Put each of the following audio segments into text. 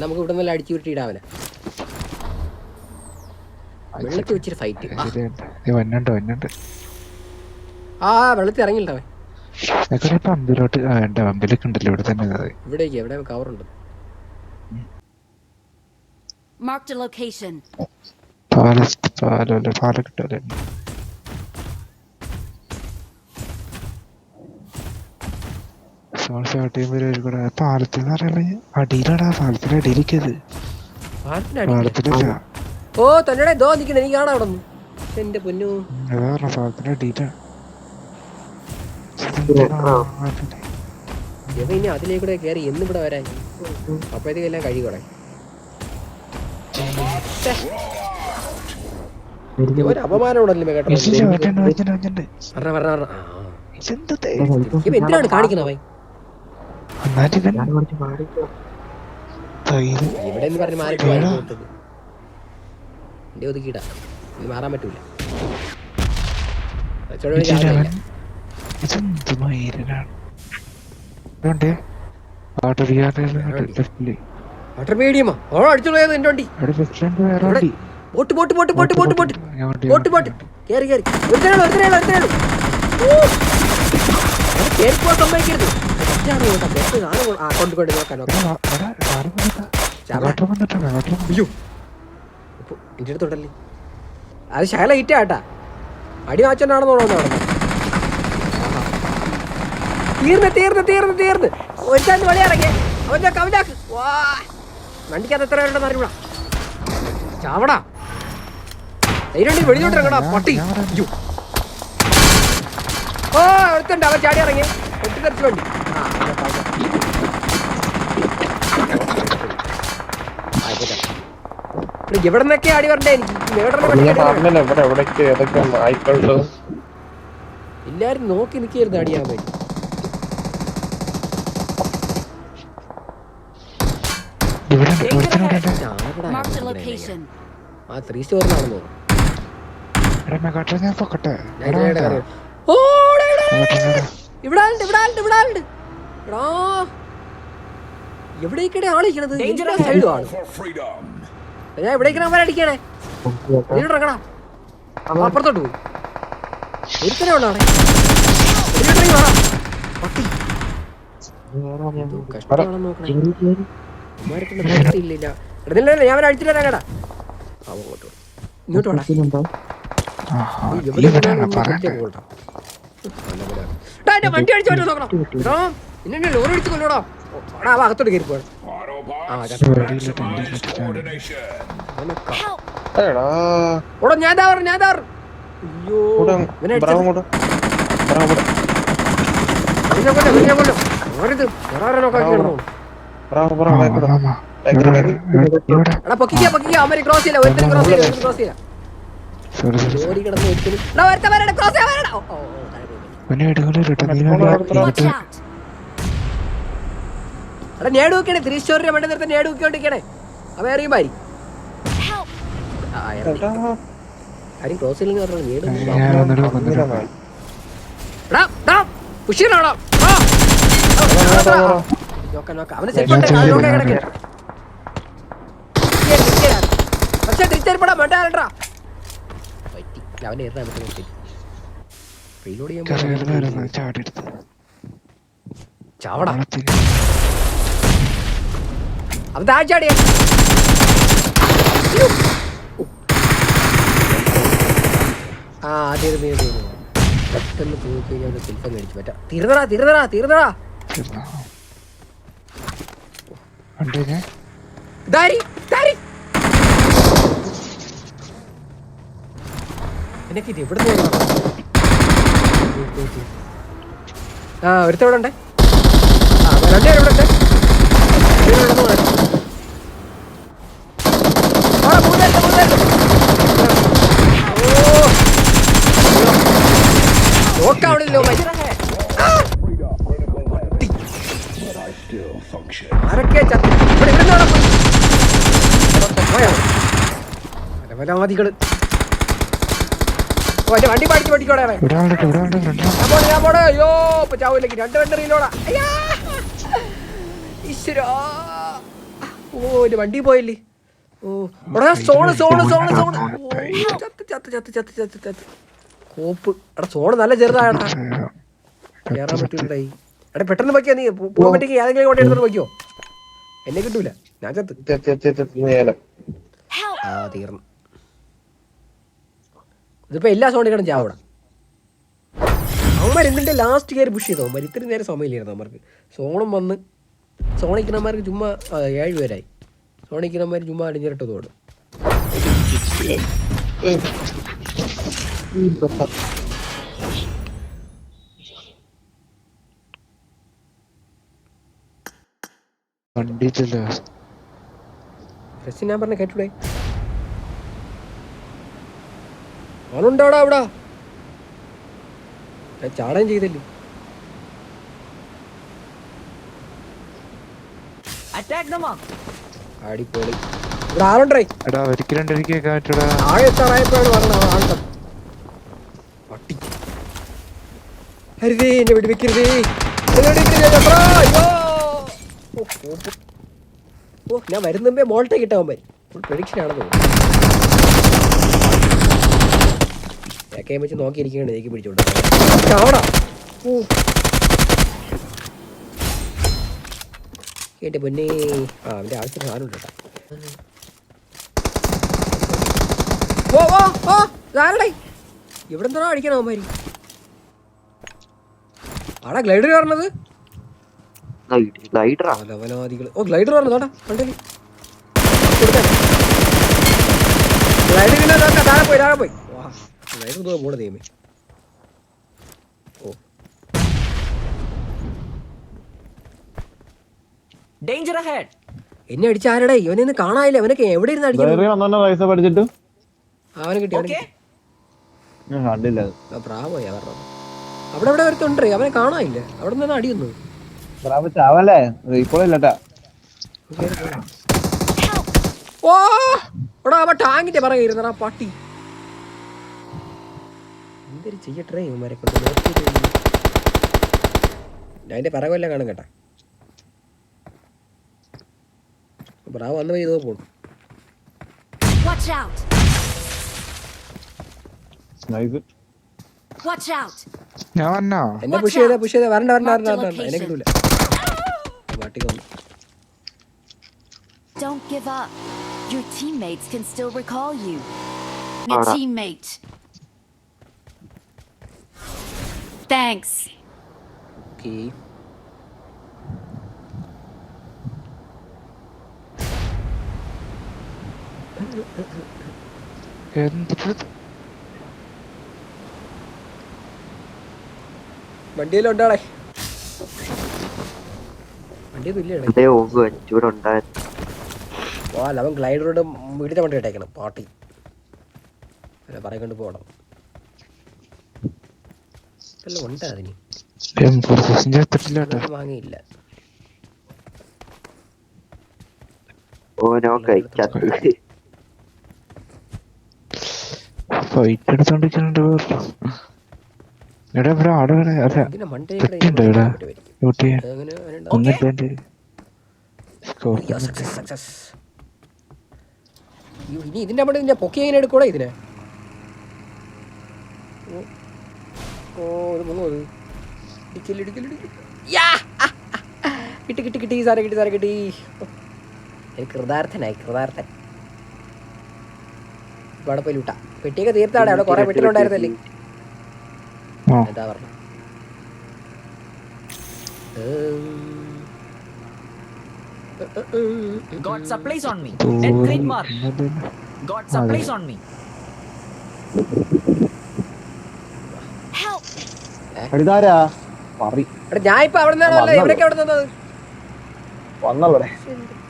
നമുക്ക് ഇവിടെ നല്ല അടിച്ചു വിട്ടിടാവനെ വെള്ളത്തിൽ വെച്ചൊരു ഫൈറ്റ് ആ വെള്ളത്തിൽ ഇറങ്ങിയിട്ടവൻ പമ്പിലോട്ട് പമ്പിലൊക്കെ ഉണ്ടല്ലോ ഇവിടെ തന്നെ ഇവിടേക്ക് എവിടെ കവറുണ്ട് Marked a location. പാലസ് പാല സോൾ ഷോട്ട് ചെയ്യുമ്പോൾ ഒരു കൂടെ പാലത്തിൽ എന്ന് പറയുമ്പോ അടിയിലാടാ പാലത്തിന്റെ അടിയിലേക്കത് പാലത്തിലല്ല ഓ തന്നെ ദോ എനിക്ക് കാണാം അവിടെ എന്റെ പൊന്നു. അതാ പറഞ്ഞ പാലത്തിന്റെ അടിയിലാ. ഇനി അതിലേക്കൂടെ കയറി എന്നിവിടെ വരാൻ. അപ്പോഴത്തേക്ക് എല്ലാം കഴിയൂടെ ഒരു അപമാനം ഉണ്ടല്ലോ കേട്ടോ പറഞ്ഞ പറഞ്ഞ എന്തിനാണ് കാണിക്കുന്നത് ഇവിടെ എന്ന് പറഞ്ഞ് മാറി പോയത് എന്റെ ഒതുക്കിയിടാ. ഇത് മാറാൻ പറ്റൂല. വാട്ടർ മീഡിയമാ ഓ അടിച്ചോളൂ എന്റെ വണ്ടി. Boat boat boat boat boat boat boat boat കേറി കേറി. ഒരുത്തനേളൂ ഒരുത്തനേളൂ കേറി പോവാൻ സമ്മതിക്കരുത്. ആ കൊണ്ട് കൊണ്ട് നോക്കാൻ അയ്യോ. അടുത്തുണ്ടല്ലേ? അത് ശകല ഹിറ്റ് ആട്ടാ അടി വാച്ചോണ്ടാണെന്ന് തോന്നുന്നു തീർന്ന് തീർന്ന് തീർന്ന് തീർന്ന്. ഒരുത്താന്ന് വഴി ഇറങ്ങി. അവന്റെ കവിലാക്ക് വാ. വണ്ടിക്കകത്ത് എത്ര പേരുണ്ടെന്ന് അറിയൂടാ ചാവടാ. ധൈര്യം വെളിയിലോട്ട് ഇറങ്ങടാ പട്ടി. അയ്യോ. ഓ ഒരുത്തുണ്ട് അവൻ ചാടി ഇറങ്ങി. പൊട്ടിത്തെറിച്ച് വണ്ടി. എവിടെ നിന്നൊക്കെ അടി വരണ്ടേ എനിക്ക് എല്ലാരും നോക്കി നിൽക്കായിരുന്നു അടിയാൻ വേണ്ടി. ആ ത്രീ സ്റ്റോറിലാണെന്ന് തോന്നുന്നു. ഇവിടെ, ഇവിടെ. ഇവിടെ ഇവിടെ എടാ. എവിടേക്കടെ ആളിക്കണത് സൈഡും ആണ് ഞാൻ എവിടേക്കാണ് അവരെ അടിക്കണേ? ഇറങ്ങടാ അപ്പുറത്തോട്ട് പോയി. ഒരുത്തനെ ഉള്ളു അവിടെ. ഒരുത്തനെ ഇറങ്ങി വാടാ. പട്ടി. കഷ്ടമാണെന്ന് നോക്കണേ. നില്ല, നില്ല, ഞാൻ അവനെ അടിച്ചിട്ട് വരാം കേടാ അങ്ങോട്ട്. ഇങ്ങോട്ട് വേണം വണ്ടി അടിച്ചോട്ട് നോക്കണം. നിന്നെ ലോറി അടിച്ചു കൊല്ലോടാ. ഓടാ അവ അകത്തോട്ട് കയറി പോകണം ആ ഓടാ ഞാൻ പറഞ്ഞു ഞാൻ ദാ അയ്യോ ആ, ആ, ആ. പൊക്കിക്കാ പൊക്കിക്കാ. അവർ ക്രോസ് ചെയ്യില്ല ഒരുത്തരും ക്രോസ് ചെയ്യില്ല ഒരുത്തരും ക്രോസ് ചെയ്യില്ല. ലോറി കിടന്ന് ഒരുത്തരും ക്രോസ് ചെയ്യാൻ വരണ്ട വെക്കണേ ത്രീ സ്റ്റോറിന്റെ മണ്ടേ നേരത്തെ നേട് വെക്കോണ്ടിരിക്കണേ അവ എറിയും മാരി Help! ആ ഇറങ്ങി. എടാ ആരും ക്രോസ് ചെയ്യില്ലെങ്കിൽ പറഞ്ഞോളൂ നേട് ഒന്നും ഞാൻ ഇല്ല. വന്നിട്ട് വന്നിട്ട് എടാ, എടാ, ഉഷിരാടാ. ആ. ആ, ആ, ആ. നോക്കാം, നോക്കാം. അവന് set ഉണ്ട്, ഞാൻ അതിലൂടെ ചെയ്യാം, കിടക്ക്. ഇരിക്ക്, ഇരിക്ക്, ഇരിക്ക്. പക്ഷേ. പറ്റി. എറിയാൻ ചെയ്യാൻ ചാവടാ അവൻ താഴ്ചാടിയ ആ തീർന്നു തീർന്നു തീർന്നു. പെട്ടെന്ന് പോയി കഴിഞ്ഞാൽ ഒരു ശില്പം മേടിച്ചു. പറ്റാ തീർന്നടാ തീർന്നടാ തീർന്നടാ. എനിക്ക് ഇത് എവിടെ ആ ഒരുത്തവിടെ ഉണ്ട്. ആ രണ്ടുപേരും ഇവിടെ ഉണ്ട് രണ്ടുപേരും ഉണ്ടെന്ന് പറയാം. ആ, മൂന്നുപേരുണ്ട്, മൂന്നുപേരുണ്ട്. ഓ. നോക്കാം അവിടെ ഇല്ലോ മനുഷ്യരെ. ആ. ടി. ആരൊക്കെ ചത്ത് ഇവിടെ ഇവിടെ പരമരാധികൾ ഓ എന്റെ വണ്ടി പാടിച്ച് പഠിക്കോടെ ഞാൻ പോണേ ഞാൻ പോണേ അയ്യോ ഇപ്പൊ ചാവൂലേക്ക് രണ്ട് രണ്ട് റീലോടാ അയ്യാ ഈശ്വരാ ഓ എന്റെ വണ്ടി പോയില്ലേ എടാ സോണ് സോണ് സോണ് സോണ്. ചത്ത് ചത്ത് ചത്ത് ചത്ത് ചത്ത് ചത്ത്. കോപ്പ്. എടാ സോണ് നല്ല ചെറുതായടാ. കേറാൻ പറ്റൂലേ എടാ പെട്ടെന്ന് വയ്ക്കാ നീ. പോകാൻ പറ്റിയ ഏതെങ്കിലും കോട്ട എടുത്തിട്ട് വയ്ക്കോ എന്നെ കിട്ടൂല. ഞാൻ ചത്ത്! ആ തീർന്നു. ഇതിപ്പോ എല്ലാ സോണി കിടന്ന് ചാവണം അവന്മാർ എന്നിട്ട് ലാസ്റ്റ് കയറി പുഷ് ചെയ്തു? അവന്മാർ ഇത്രയും നേരം സമയമില്ലായിരുന്നു അവന്മാർക്ക്. സോണും വന്ന് സോണിക്കണമാർക്ക് ചുമ്മാ ഏഴുപേരായി ഏഴ് പേരായി. സോണിക്കുന്നവന്മാർ ചുമ്മാ അടിഞ്ഞിട്ട് തോട്. ഞാൻ പറഞ്ഞ കേട്ടൂടെ? ആളുണ്ടോടാ അവിടെ? ഞാൻ ചാടാൻ ചെയ്തല്ലേ? Attack the mark. ആടിപ്പോളി ഇവിടെ ആളുണ്ടേ? എടാ ഒരിക്കൽ രണ്ടൊരിക്കൽ കാറ്റടാ ആളെ എത്താറായപ്പോഴാണ് പറഞ്ഞത് ആളുണ്ട് പട്ടി. ഹരിതേ എന്നെ വെടിവെക്കരുതേ. ഓ, ഞാൻ വരുന്നുമ്പേ മോൾട്ടേ കിട്ടാൻ പറ്റും ഫുൾ പ്രഡിക്ഷൻ ആണെന്ന് തോന്നുന്നു. വെച്ച് നോക്കിയിരിക്കുകയാണ് എനിക്ക് പിടിച്ചോണ്ട്. ഓ. എന്റെ പൊന്നേ. ആ അവന്റെ ആവശ്യത്തിന് സാധനം ഉണ്ട് കേട്ടോ. ഓ ഓ ഓ ആരടേ ഇവിടെ എന്താ അടിക്കണം അവന്മാര്? ആടാ ഗ്ലൈഡർ പറഞ്ഞത് ലവലാദികൾ ഓ ഗ്ലൈഡർ കണ്ടില്ലേ ഗ്ലൈഡർ പിന്നെ താഴെ പോയി താഴെ പോയി. വാ ഗ്ലൈഡർ പോണ ദൈവമേ. Danger ahead. എന്നെ അടിച്ച ആരടാ? ഇവനെ ഇന്ന് കാണാനില്ല. ഇവനൊക്കെ എവിടെ ഇരുന്ന് വന്നോണ്ട് പൈസ പഠിച്ചിട്ട്? അവനെ കിട്ടി അവനെ. ഞാൻ കണ്ടില്ല. അവിടെ ഇവിടെ ഒരുത്തുണ്ട് അവനെ കാണാനില്ല. അവിടെ നിന്ന് അടിയൊന്നു. ബ്രാവോ ചാവല്ലേ? ഇപ്പോഴില്ലട്ടാ ഓ! എടാ അവ ടാങ്കിന്റെ പറയ ഇരുന്നടാ പട്ടി. എന്തൊരു ചെയ്യട്ടെ ഇവന്മാരെ കൊണ്ട്. അതിന്റെ പിറകെല്ലാം കാണും കേട്ടാ. ബ്രാവ് വന്ന് ചെയ്തോ പോണു Watch out! Nice Watch out! ഞാൻ വന്നോ എന്നെ Watch പുഷ് ചെയ്തേ out. പുഷ് ചെയ്തേ വരണ്ട വരണ്ട വരണ്ട Mark the വരണ്ട എന്നെ location. കിട്ടൂല പട്ടിക്ക് വന്നു Don't give up. Your teammates can still recall you. A Alright. teammate. Thanks. Okay വണ്ടിയിലുണ്ടാളെ അവൻ ഗ്ലൈഡറോട് വീടിന്റെ വണ്ടി ഇട്ടേക്കണം പാട്ടി. അല്ല പറയിക്കൊണ്ട് പോകണം വല്ല ഉണ്ട് അതിന്? വാങ്ങിയില്ല. ഓ നോക്കായി ഫൈറ്റ് എടുത്തോണ്ടിരിക്കുന്നുണ്ട്. എടാ ഇവിടെ ആടെ ഇവിടെ അല്ല തെറ്റുണ്ട് ഇവിടെ. ഷൂട്ട് ഒന്നിട്ടുണ്ട് ഇനി ഇതിന്റെ അവിടെ ഇതിന്റെ പൊക്കി എങ്ങനെ എടുക്കൂടെ ഇതിനെ? ഓ. ഇത് മുങ്ങോ ഇത് ഇടിക്കൽ ഇടിക്കൽ. കിട്ടി കിട്ടി കിട്ടി സാറെ കിട്ടി സാറെ കിട്ടി. എനിക്ക് കൃതാർത്ഥനായി കൃതാർത്ഥൻ. ഇപ്പൊ അവിടെ പോയി ലൂട്ടാ. പെട്ടിയൊക്കെ തീർത്താടെ അവിടെ കുറെ പെട്ടിലുണ്ടായിരുന്നല്ലേ ആ. എന്താ പറഞ്ഞു. Got supplies on me. Dead green mark. Got supplies on me. Help! അടിതാരാ പറി എടാ ഞാൻ ഇപ്പൊ അവിടെ നിന്നാണല്ലോ എവിടേക്ക് അവിടെ നിന്നത്? വന്നവിടെ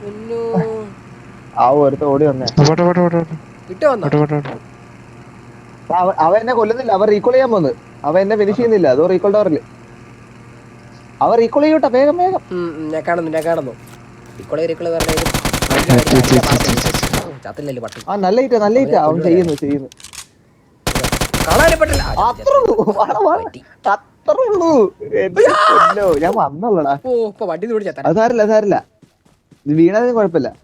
പൊന്നോ. ആ ഒരുത്ത ഓടി വന്നേ. അവിടെ വന്നോ? അവ- എന്നെ കൊല്ലുന്നില്ല. അവൻ റീകോൾ ചെയ്യാൻ പോന്ന് അവ എന്നെ ഫിനിഷ് ചെയ്യുന്നില്ല. അതോ റീകോൾ ടവറിൽ അവൻ റീകോൾ ചെയ്യൂട്ടാ. വേഗം വേഗം. ഞാൻ കാണുന്നു ഞാൻ കാണുന്നു. റീകോൾ റീകോൾ പറഞ്ഞ ചത്തില്ലല്ലോ പട്ടി. ആ നല്ല ഇറ്റാ നല്ല ഇറ്റാ അവൻ ചെയ്യുന്നു ചെയ്യുന്നു. കാണാനും പറ്റില്ല. അത്രേ ഉള്ളൂ. വാടാ, വാടാ. അത്രേ ഉള്ളൂ. എന്റെ പൊന്നോ, ഞാൻ വന്നുള്ളടാ സാരില്ല സാരില്ല ഇത് വീണതിന് കുഴപ്പമില്ല.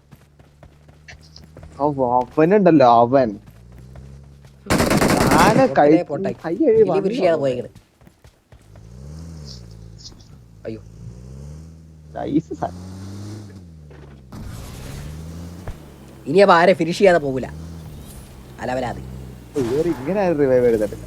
ചെയ്യാതെ പോയേക്കണ്. അയ്യോ. ഇനി അപ്പൊ ആരെ ഫിനിഷ് ചെയ്യാതെ പോകൂല. അലവലാതി ഇങ്ങനെ റിവൈവ് എടുത്തിട്ടില്ല